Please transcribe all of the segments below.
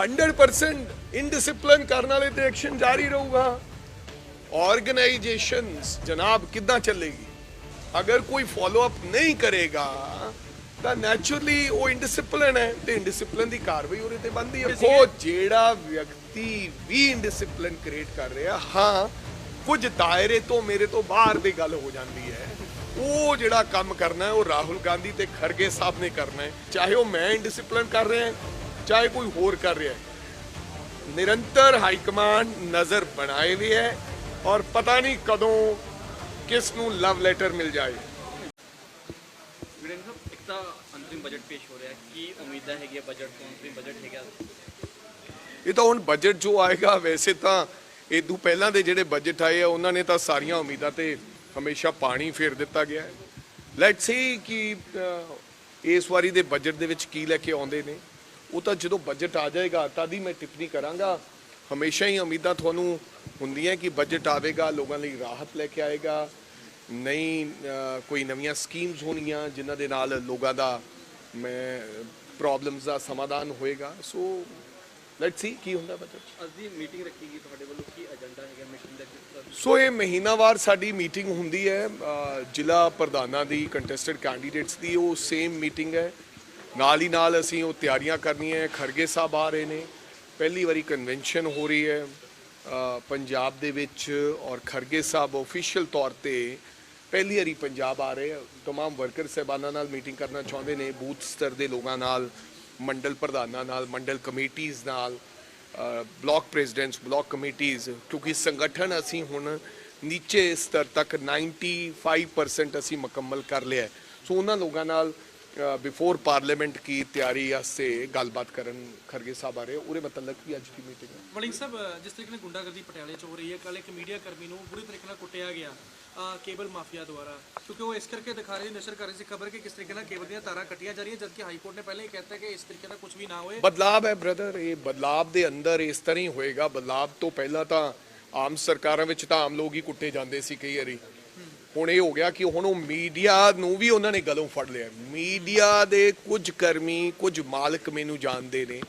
100% indiscipline ਕਰਨ ਵਾਲੇ ਤੇ ਐਕਸ਼ਨ ਜਾਰੀ ਰਹੂਗਾ। ਆਰਗੇਨਾਈਜੇਸ਼ਨਸ ਜਨਾਬ ਕਿੱਦਾਂ ਚੱਲੇਗੀ? ਅਗਰ ਕੋਈ ਫਾਲੋ ਅਪ ਨਹੀਂ ਕਰੇਗਾ ਤਾਂ ਨੈਚੁਰਲੀ ਉਹ ਇਨਡਿਸਪਲਿਨ ਹੈ ਤੇ ਇਨਡਿਸਪਲਿਨ ਦੀ ਕਾਰਵਾਈ ਉਹਦੇ ਤੇ ਬੰਦੀ ਹੈ। ਕੋ ਜਿਹੜਾ ਵਿਅਕਤੀ ਵੀ ਇਨਡਿਸਪਲਿਨ ਕ੍ਰੀਏਟ ਕਰ ਰਿਹਾ ਹਾਂ ਕੁਝ ਦਾਇਰੇ ਤੋਂ ਮੇਰੇ ਤੋਂ ਬਾਹਰ ਦੀ ਗੱਲ ਹੋ ਜਾਂਦੀ ਹੈ। ਉਹ ਜਿਹੜਾ ਕੰਮ ਕਰਨਾ ਹੈ ਉਹ ਰਾਹੁਲ ਗਾਂਧੀ ਤੇ ਖਰਗੇ ਸਾਹਿਬ ਨੇ ਕਰਨਾ ਹੈ। ਚਾਹੇ ਉਹ ਮੈਂ ਇਨਡਿਸਪਲਿਨ ਕਰ ਰਿਹਾ ਚਾਹੇ ਕੋਈ ਹੋਰ ਕਰ ਰਿਹਾ ਹੈ। ਨਿਰੰਤਰ ਹਾਈ ਕਮਾਂਡ ਨਜ਼ਰ ਬਣਾਏ ਹੋਏ ਹੈ ਔਰ ਪਤਾ ਨਹੀਂ ਕਦੋਂ ਕਿਸ ਨੂੰ ਲਵ ਲੈਟਰ ਮਿਲ ਜਾਏ। ਵੀਰੇਂਦਰ ਸਾਹਿਬ ਇੱਕ ਤਾਂ ਅੰਤਰਿਮ ਬਜਟ ਪੇਸ਼ ਹੋ ਰਿਹਾ ਹੈ। ਕੀ ਉਮੀਦਾਂ ਹੈਗੀਆਂ ਬਜਟ ਤੋਂ? ਅੰਤਰਿਮ ਬਜਟ ਹੈਗਾ। ਇਹ ਤਾਂ ਹੁਣ ਬਜਟ ਜੋ ਆਏਗਾ ਵੈਸੇ ਤਾਂ ਇਦੋਂ ਪਹਿਲਾਂ ਦੇ ਜਿਹੜੇ ਬਜਟ ਆਏ ਆ ਉਹਨਾਂ ਨੇ ਤਾਂ ਸਾਰੀਆਂ ਉਮੀਦਾਂ ਤੇ ਹਮੇਸ਼ਾ ਪਾਣੀ ਫੇਰ ਦਿੱਤਾ ਗਿਆ ਹੈ। ਲੈਟਸ ਸੀ ਕਿ ਇਸ ਵਾਰੀ ਦੇ ਬਜਟ ਦੇ ਵਿੱਚ ਕੀ ਲੈ ਕੇ ਆਉਂਦੇ ਨੇ। ਉਹ ਤਾਂ ਜਦੋਂ ਬਜਟ ਆ ਜਾਏਗਾ ਤਦ ਹੀ ਮੈਂ ਟਿੱਪਣੀ ਕਰਾਂਗਾ। ਹਮੇਸ਼ਾ ਹੀ ਉਮੀਦਾਂ ਤੁਹਾਨੂੰ ਹੁੰਦੀਆਂ ਕਿ ਬਜਟ ਆਵੇਗਾ ਲੋਕਾਂ ਲਈ ਰਾਹਤ ਲੈ ਕੇ ਆਏਗਾ। ਨਈ ਅਹ, ਕੋਈ ਨਵੀਆਂ ਸਕੀਮਸ ਹੋਣੀਆਂ ਜਿਨ੍ਹਾਂ ਦੇ ਨਾਲ ਲੋਕਾਂ ਦਾ ਮੈਂ ਪ੍ਰੋਬਲਮਸ ਦਾ ਸਮਾਧਾਨ ਹੋਏਗਾ। ਸੋ ਲੈਟਸ ਸੀ ਕੀ ਹੁੰਦਾ ਬਜਟ ਅੱਜ ਦੀ ਮੀਟਿੰਗ ਰੱਖੀ ਗਈ ਤੁਹਾਡੇ ਵੱਲੋਂ ਕੀ ਏਜੰਡਾ ਹੈਗਾ ਮੀਟਿੰਗ ਦਾ ਸੋ ਇਹ ਮਹੀਨਾਵਾਰ ਸਾਡੀ ਮੀਟਿੰਗ ਹੁੰਦੀ ਹੈ ਜ਼ਿਲ੍ਹਾ ਪ੍ਰਧਾਨਾਂ ਦੀ ਕੰਟੈਸਟਡ ਕੈਂਡੀਡੇਟਸ ਦੀ ਉਹ ਸੇਮ ਮੀਟਿੰਗ ਹੈ। ਨਾਲ ਹੀ ਨਾਲ ਅਸੀਂ ਉਹ ਤਿਆਰੀਆਂ ਕਰਨੀਆਂ ਹੈ ਖਰਗੇ ਸਾਹਿਬ ਆ ਰਹੇ ਨੇ ਪਹਿਲੀ ਵਾਰੀ ਕਨਵੈਨਸ਼ਨ ਹੋ ਰਹੀ ਹੈ ਅ, ਪੰਜਾਬ ਦੇ ਵਿੱਚ ਔਰ ਖਰਗੇ ਸਾਹਿਬ ਆਫੀਸ਼ੀਅਲ ਤੌਰ ਤੇ ਪਹਿਲੀ ਵਾਰੀ ਪੰਜਾਬ ਆ ਰਹੇ ਆ तमाम ਵਰਕਰ ਸਹਿਬਾਨਾਂ ਨਾਲ ਮੀਟਿੰਗ ਕਰਨਾ ਚਾਹੁੰਦੇ ਨੇ ਬੂਥ ਸਤਰ ਦੇ ਲੋਕਾਂ ਨਾਲ ਮੰਡਲ ਪ੍ਰਧਾਨਾਂ ਨਾਲ ਮੰਡਲ ਕਮੇਟੀਆਂ ਨਾਲ ਬਲਾਕ ਪ੍ਰੈਜ਼ੀਡੈਂਟਸ ਬਲਾਕ ਕਮੇਟੀਆਂ ਕਿਉਂਕਿ ਸੰਗਠਨ ਅਸੀਂ ਹੁਣ ਨੀਚੇ ਸਤਰ ਤੱਕ 95% ਅਸੀਂ ਮੁਕੰਮਲ ਕਰ ਲਿਆ ਹੈ। ਸੋ ਉਹਨਾਂ ਲੋਕਾਂ ਨਾਲ ਬਿਫੋਰ ਪਾਰਲੀਮੈਂਟ ਕੀ ਤਿਆਰੀ ਵਾਸਤੇ ਗੱਲਬਾਤ ਕਰਨ ਖਰਗੇ ਸਾਹਿਬ ਆ ਰਹੇ ਉਹਦੇ ਮਤਲਬ ਵੀ ਅੱਜ ਦੀ ਮੀਟਿੰਗ ਹੈ ਵਲਿੰਗ ਸਾਹਿਬ ਜਿਸ ਤਰੀਕੇ ਨਾਲ ਗੁੰਡਾਗਰਦੀ ਪਟਿਆਲੇ 'ਚ ਹੋ ਰਹੀ ਹੈ ਕੱਲ ਇੱਕ ਮੀਡੀਆ ਕਰਮੀ ਨੂੰ ਬੁਰੀ ਤਰੀਕੇ ਨਾਲ ਕੁੱਟਿਆ ਗਿਆ ਕੇਬਲ ਮਾਫੀਆ ਦੁਆਰਾ। ਕਿਉਂਕਿ ਉਹ ਇਸ ਕਰਕੇ ਦਿਖਾ ਰਹੇ ਨਸ਼ਰ ਕਰ ਰਹੀ ਸੀ ਖਬਰ ਕਿ ਕਿਸ ਤਰੀਕੇ ਨਾਲ ਕੇਬਲ ਦੀਆਂ ਤਾਰਾਂ ਕੱਟੀਆਂ ਜਾ ਰਹੀਆਂ ਜਦਕਿ ਹਾਈ ਕੋਰਟ ਨੇ ਪਹਿਲਾਂ ਹੀ ਕਹਿਤਾ ਕਿ ਇਸ ਤਰੀਕੇ ਦਾ ਕੁਝ ਵੀ ਨਾ ਹੋਏ। ਬਦਲਾਵ ਹੈ ਬ੍ਰਦਰ ਇਹ ਬਦਲਾਵ ਦੇ ਅੰਦਰ ਇਸ ਤਰ੍ਹਾਂ ਹੀ ਹੋਏਗਾ। ਬਦਲਾਵ ਤੋਂ ਪਹਿਲਾਂ ਤਾਂ ਆਮ ਸਰਕਾਰਾਂ ਵਿੱਚ ਤਾਂ ਆਮ ਲੋਕ ਹੀ ਕੁੱਟੇ ਜਾਂਦੇ ਸੀ ਕਈ ਵਾਰੀ। ਹੁਣ ਇਹ ਹੋ ਗਿਆ ਕਿ ਹੁਣ ਉਹ ਮੀਡੀਆ ਨੂੰ ਵੀ ਉਹਨਾਂ ਨੇ ਗਲੋਂ ਫੜ ਲਿਆ। ਮੀਡੀਆ ਦੇ ਕੁਝ ਕਰਮੀ, ਕੁਝ ਮਾਲਕ ਮੈਨੂੰ ਜਾਣਦੇ ਨੇ।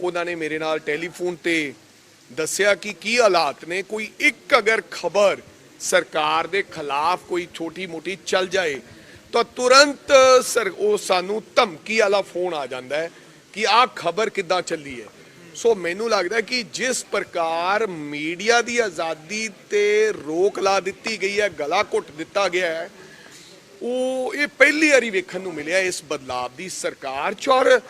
ਉਹਨਾਂ ਨੇ ਮੇਰੇ ਨਾਲ ਟੈਲੀਫੋਨ ਤੇ ਦੱਸਿਆ ਕਿ ਕੀ ਹਾਲਾਤ ਨੇ। ਕੋਈ ਇੱਕ ਅਗਰ ਖਬਰ ਸਰਕਾਰ ਦੇ ਖਿਲਾਫ ਕੋਈ ਛੋਟੀ ਮੋਟੀ ਚੱਲ ਜਾਏ, ਤਾਂ ਤੁਰੰਤ ਸਰ, ਉਹ ਸਾਨੂੰ ਧਮਕੀ ਵਾਲਾ ਫੋਨ ਆ ਜਾਂਦਾ ਹੈ ਕਿ ਆਹ ਖਬਰ ਕਿੱਦਾਂ ਚੱਲੀ ਹੈ। ਸੋ ਮੈਨੂੰ ਲੱਗਦਾ ਕਿ ਜਿਸ ਪ੍ਰਕਾਰ ਮੀਡੀਆ ਦੀ ਆਜ਼ਾਦੀ ਤੇ ਰੋਕ ਲਾ ਦਿੱਤੀ ਗਈ ਹੈ, ਗਲਾ ਘੁੱਟ ਦਿੱਤਾ ਗਿਆ ਹੈ, ਉਹ ਇਹ ਪਹਿਲੀ ਵਾਰੀ ਵੇਖਣ ਨੂੰ ਮਿਲਿਆ ਇਸ ਬਦਲਾਵ ਦੀ ਸਰਕਾਰ ਚ। ਔਰ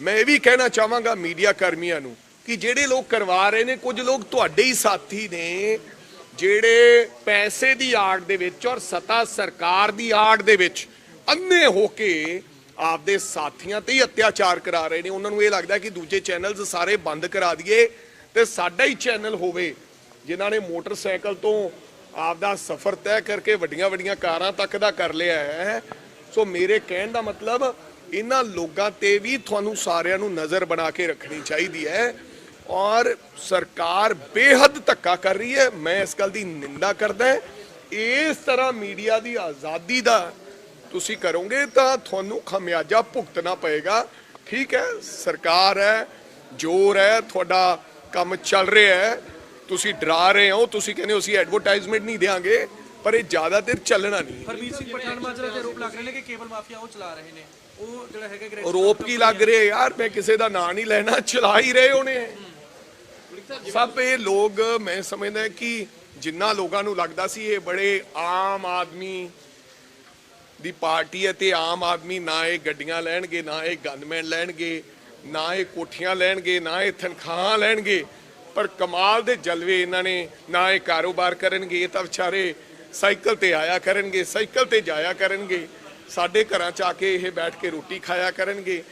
ਮੈਂ ਇਹ ਵੀ ਕਹਿਣਾ ਚਾਹਾਂਗਾ ਮੀਡੀਆ ਕਰਮੀਆਂ ਨੂੰ ਕਿ ਜਿਹੜੇ ਲੋਕ ਕਰਵਾ ਰਹੇ ਨੇ, ਕੁਝ ਲੋਕ ਤੁਹਾਡੇ ਹੀ ਸਾਥੀ ਨੇ, ਜਿਹੜੇ ਪੈਸੇ ਦੀ ਆੜ ਦੇ ਵਿੱਚ ਔਰ ਸਤਾ ਸਰਕਾਰ ਦੀ ਆੜ ਦੇ ਵਿੱਚ ਅੰਨੇ ਹੋ ਕੇ ਆਪਦੇ ਸਾਥੀਆਂ ਤੇ ਹੀ ਅਤਿਆਚਾਰ ਕਰਾ ਰਹੇ ਨੇ। ਉਹਨਾਂ ਨੂੰ ਇਹ ਲੱਗਦਾ ਕਿ ਦੂਜੇ ਚੈਨਲਸ ਸਾਰੇ ਬੰਦ ਕਰਾ ਦਈਏ ਤੇ ਸਾਡਾ ਹੀ ਚੈਨਲ ਹੋਵੇ, ਜਿਨ੍ਹਾਂ ਨੇ ਮੋਟਰਸਾਈਕਲ ਤੋਂ ਆਪਦਾ ਸਫ਼ਰ ਤੈਅ ਕਰਕੇ ਵੱਡੀਆਂ ਵੱਡੀਆਂ ਕਾਰਾਂ ਤੱਕ ਦਾ ਕਰ ਲਿਆ ਹੈ। ਸੋ ਮੇਰੇ ਕਹਿਣ ਦਾ ਮਤਲਬ, ਇਹਨਾਂ ਲੋਕਾਂ ਤੇ ਵੀ ਤੁਹਾਨੂੰ ਸਾਰਿਆਂ ਨੂੰ ਨਜ਼ਰ ਬਣਾ ਕੇ ਰੱਖਣੀ ਚਾਹੀਦੀ ਹੈ ਔਰ ਸਰਕਾਰ ਬੇਹੱਦ ਧੱਕਾ ਕਰ ਰਹੀ ਹੈ। ਮੈਂ ਇਸ ਗੱਲ ਦੀ ਨਿੰਦਾ ਕਰਦਾ ਇਸ ਤਰ੍ਹਾਂ ਮੀਡੀਆ ਦੀ ਆਜ਼ਾਦੀ ਦਾ ਤੁਸੀਂ ਕਰੋਗੇ ਤਾਂ ਤੁਹਾਨੂੰ ਖਮਿਆਜਾ ਭੁਗਤਣਾ ਪਏਗਾ। ਠੀਕ ਹੈ ਸਰਕਾਰ ਹੈ ਜ਼ੋਰ ਹੈ ਤੁਹਾਡਾ ਕੰਮ ਚੱਲ ਰਿਹਾ ਹੈ। ਤੁਸੀਂ ਡਰਾ ਰਹੇ ਹੋ ਤੁਸੀਂ ਕਹਿੰਦੇ ਹੋ ਅਸੀਂ ਐਡਵਰਟਾਈਜ਼ਮੈਂਟ ਨਹੀਂ ਦੇਾਂਗੇ ਪਰ ਇਹ ਜ਼ਿਆਦਾ ਦੇਰ ਚੱਲਣਾ ਨਹੀਂ। ਹਰਮੀਤ ਸਿੰਘ ਪਠਾਨ ਮਾਜਰਾ ਤੇ ਆਰੋਪ ਲੱਗ ਰਹੇ ਨੇ ਕਿ ਕੇਬਲ ਮਾਫੀਆ ਉਹ ਚਲਾ ਰਹੇ ਨੇ। ਉਹ ਜਿਹੜਾ ਹੈਗਾ ਗ੍ਰੈਜੂਏਟ ਆਰੋਪ ਕੀ ਲੱਗ ਰਿਹਾ ਯਾਰ ਮੈਂ ਕਿਸੇ ਦਾ ਨਾਂ ਨਹੀਂ ਲੈਣਾ ਚਲਾ ਹੀ ਰਹੇ ਹੋਣੇ ਸਭ ਇਹ ਲੋਕ ਮੈਂ ਸਮਝਦਾ ਕਿ ਜਿੰਨਾ ਲੋਕਾਂ ਨੂੰ ਲੱਗਦਾ ਸੀ ਇਹ ਬੜੇ ਆਮ ਆਦਮੀ ਦੀ ਪਾਰਟੀ ਹੈ ਤੇ ਆਮ ਆਦਮੀ ਨਾ ਇਹ ਗੱਡੀਆਂ ਲੈਣਗੇ, ਨਾ ਇਹ ਗਨਮੈਨ ਲੈਣਗੇ, ਨਾ ਇਹ ਕੋਠੀਆਂ ਲੈਣਗੇ, ਨਾ ਇਹ ਤਨਖਾਹਾਂ ਲੈਣਗੇ। ਪਰ ਕਮਾਲ ਦੇ ਜਲਵੇ ਇਹਨਾਂ ਨੇ, ਨਾ ਇਹ ਕਾਰੋਬਾਰ ਕਰਨਗੇ, ਇਹ ਤਾਂ ਵਿਚਾਰੇ ਸਾਈਕਲ ਤੇ ਆਇਆ ਕਰਨਗੇ, ਸਾਈਕਲ ਤੇ ਜਾਇਆ ਕਰਨਗੇ। ਸਾਡੇ ਘਰਾਂ ਚ ਆ ਕੇ ਇਹ ਬੈਠ ਕੇ ਰੋਟੀ ਖਾਇਆ ਕਰਨਗੇ।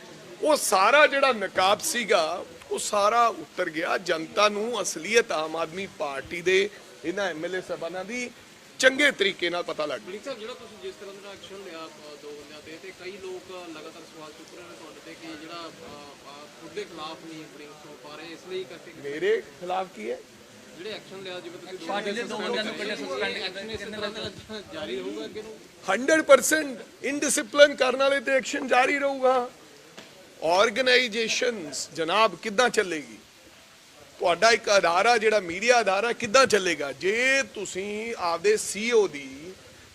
ਉਹ ਸਾਰਾ ਜਿਹੜਾ ਨਕਾਬ ਸੀਗਾ, ਉਹ ਸਾਰਾ ਉਤਰ ਗਿਆ। ਜਨਤਾ ਨੂੰ ਅਸਲੀਅਤ ਆਮ ਆਦਮੀ ਪਾਰਟੀ ਦੇ ਇਹਨਾਂ ਐਮਐਲਏ ਸਾਹਿਬਾਨਾਂ ਦੀ ਚੰਗੇ ਤਰੀਕੇ ਨਾਲ ਪਤਾ ਲੱਗ ਗਈ ਸਾਹਿਬ ਜਿਹੜਾ ਤੁਸੀਂ ਜਿਸ ਤਰ੍ਹਾਂ ਦਾ ਐਕਸ਼ਨ ਲਿਆ ਦੋ ਬੰਦਿਆਂ ਤੇ ਤੇ ਕਈ ਲੋਕ ਲਗਾਤਾਰ ਸਵਾਲ ਚੁੱਕ ਰਹੇ ਨੇ ਤੁਹਾਡੇ ਤੇ ਕਿ ਜਿਹੜਾ ਖੁਦ ਦੇ ਖਿਲਾਫ ਨਹੀਂ ਬ੍ਰਿੰਗ ਹੋ ਪਾ ਰਹੇ ਇਸ ਲਈ ਕਰਕੇ ਮੇਰੇ ਖਿਲਾਫ ਕੀ ਹੈ? ਜਿਹੜੇ ਐਕਸ਼ਨ ਲਿਆ ਜਿਵੇਂ ਤੁਸੀਂ ਪਾਰਟੀ ਦੇ ਦੋ ਬੰਦਿਆਂ ਨੂੰ ਕੱਢਿਆ ਸਸਪੈਂਡ ਐਕਸ਼ਨ ਇਸੇ ਤਰ੍ਹਾਂ ਦਾ ਜਾਰੀ ਰਹੂਗਾ ਅੱਗੇ ਨੂੰ? 100% ਇਨਡਿਸਪਲਿਨ ਕਰਨ ਵਾਲੇ ਤੇ ਐਕਸ਼ਨ ਜਾਰੀ ਰਹੂਗਾ। ਆਰਗੇਨਾਈਜੇਸ਼ਨਸ ਜਨਾਬ ਕਿੱਦਾਂ ਚੱਲੇਗੀ? ਤੁਹਾਡਾ ਇੱਕ ਅਦਾਰਾ, ਜਿਹੜਾ ਮੀਡੀਆ ਅਦਾਰਾ, ਕਿੱਦਾਂ ਚੱਲੇਗਾ? ਜੇ ਤੁਸੀਂ ਆਪਦੇ ਸੀਓ ਦੀ,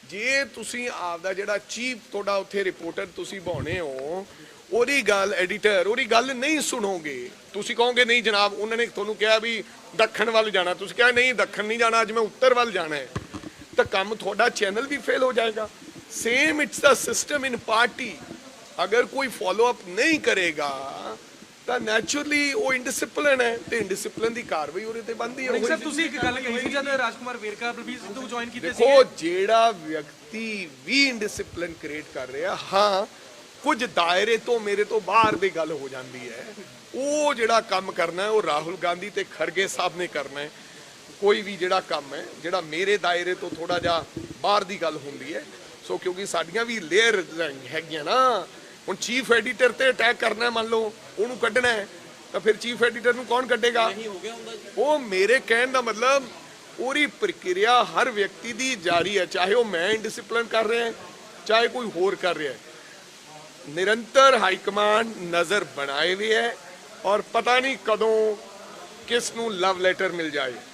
ਜੇ ਤੁਸੀਂ ਆਪਦਾ ਜਿਹੜਾ ਚੀਫ ਤੁਹਾਡਾ ਉੱਥੇ ਰਿਪੋਰਟਰ ਤੁਸੀਂ ਬਾਉਣੇ ਹੋ, ਉਹਦੀ ਗੱਲ ਐਡੀਟਰ, ਉਹਦੀ ਗੱਲ ਨਹੀਂ ਸੁਣੋਗੇ। ਤੁਸੀਂ ਕਹੋਗੇ, ਨਹੀਂ ਜਨਾਬ, ਉਹਨਾਂ ਨੇ ਤੁਹਾਨੂੰ ਕਿਹਾ ਵੀ ਦੱਖਣ ਵੱਲ ਜਾਣਾ। ਤੁਸੀਂ ਕਿਹਾ, ਨਹੀਂ, ਦੱਖਣ ਨਹੀਂ ਜਾਣਾ, ਅੱਜ ਮੈਂ ਉੱਤਰ ਵੱਲ ਜਾਣਾ ਹੈ। ਤਾਂ ਕੰਮ ਤੁਹਾਡਾ ਚੈਨਲ ਵੀ ਫੇਲ ਹੋ ਜਾਏਗਾ। Same it's the system in party ਅਗਰ ਕੋਈ ਫਾਲੋ ਅਪ ਨਹੀਂ ਕਰੇਗਾ ਤਾਂ ਨੈਚੁਰਲੀ ਉਹ ਇਨਡਿਸਪਲਿਨ ਹੈ ਤੇ ਇਨਡਿਸਪਲਿਨ ਦੀ ਕਾਰਵਾਈ ਉਹਦੇ ਤੇ ਬੰਦੀ ਹੈ। ਸਰ ਤੁਸੀਂ ਇੱਕ ਗੱਲ ਕਹੀ ਸੀ ਜਦ ਰਾਜਕੁਮਾਰ ਵੇਰਕਾ ਬਲਬੀਰ ਸਿੱਧੂ ਜੁਆਇਨ ਕੀਤੇ ਸੀ ਦੇਖੋ ਜਿਹੜਾ ਵਿਅਕਤੀ ਵੀ ਇਨਡਿਸਪਲਿਨ ਕ੍ਰੀਏਟ ਕਰ ਰਿਹਾ ਹਾਂ ਕੁਝ ਦਾਇਰੇ ਤੋਂ ਮੇਰੇ ਤੋਂ ਬਾਹਰ ਦੀ ਗੱਲ ਹੋ ਜਾਂਦੀ ਹੈ। ਉਹ ਜਿਹੜਾ ਕੰਮ ਕਰਨਾ ਹੈ ਉਹ ਰਾਹੁਲ ਗਾਂਧੀ ਤੇ ਖਰਗੇ ਸਾਹਿਬ ਨੇ ਕਰਨਾ ਹੈ। ਕੋਈ ਵੀ ਜਿਹੜਾ ਕੰਮ ਹੈ ਜਿਹੜਾ ਮੇਰੇ ਦਾਇਰੇ ਤੋਂ ਥੋੜਾ ਜਿਹਾ ਬਾਹਰ ਦੀ ਗੱਲ ਹੁੰਦੀ ਹੈ। ਸੋ ਕਿਉਂਕਿ ਸਾਡੀਆਂ ਵੀ ਲੇਅਰ ਹੈਗੀਆਂ ਨਾ ਹੁਣ ਚੀਫ ਐਡੀਟਰ ਤੇ ਅਟੈਕ ਕਰਨਾ ਮੰਨ ਲਓ ਉਹਨੂੰ ਕੱਢਣਾ ਹੈ ਤਾਂ ਫਿਰ ਚੀਫ ਐਡੀਟਰ ਨੂੰ ਕੌਣ ਕੱਢੇਗਾ? ਉਹ ਮੇਰੇ ਕਹਿਣ ਦਾ ਮਤਲਬ ਪੂਰੀ ਪ੍ਰਕਿਰਿਆ ਹਰ ਵਿਅਕਤੀ ਦੀ ਜਾਰੀ ਹੈ ਚਾਹੇ ਉਹ ਮੈਂ ਇਨਡਿਸਪਲਿਨ ਕਰ ਰਿਹਾ ਹੈ ਚਾਹੇ ਕੋਈ ਹੋਰ ਕਰ ਰਿਹਾ ਹੈ। ਨਿਰੰਤਰ ਹਾਈ ਕਮਾਂਡ ਨਜ਼ਰ ਬਣਾਏ ਹੋਏ ਹੈ ਔਰ ਪਤਾ ਨਹੀਂ ਕਦੋਂ ਕਿਸ ਨੂੰ ਲਵ ਲੈਟਰ ਮਿਲ ਜਾਏ।